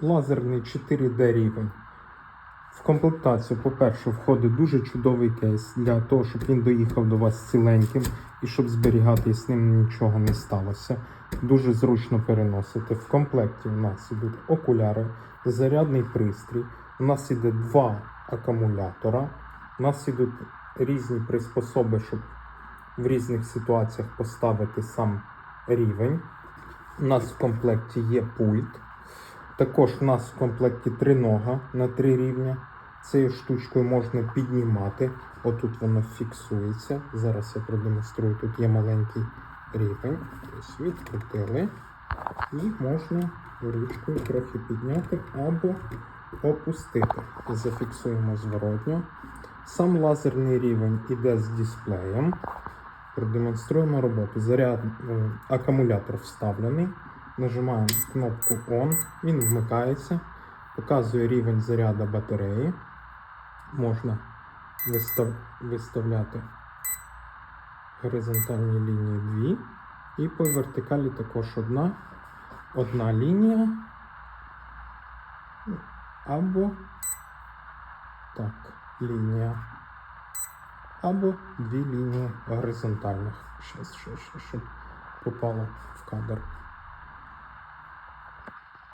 лазерний 4D рівень. В комплектацію, по-перше, входить дуже чудовий кейс для того, щоб він доїхав до вас ціленьким і щоб зберігати з ним нічого не сталося. Дуже зручно переносити. В комплекті у нас ідуть окуляри, зарядний пристрій. У нас іде два акумулятора. У нас ідуть різні приспособи, щоб в різних ситуаціях поставити сам рівень. У нас в комплекті є пульт. Також у нас в комплекті тринога на три рівня. Цією штучкою можна піднімати. Отут воно фіксується. Зараз я продемонструю. Тут є маленький рівень. Ось відкрутили. І можна ручкою трохи підняти або опустити. Зафіксуємо зворотньо. Сам лазерний рівень іде з дисплеєм. Продемонструємо роботу. Заряд, е, акумулятор вставлений. Нажимаємо кнопку ON, він вмикається, показує рівень заряду батареї. Можна вистав... виставляти горизонтальні лінії 2. І по вертикалі також одна, одна лінія. Або так, лінія. Або дві лінії горизонтальних. Щас, ще, щоб попало в кадр.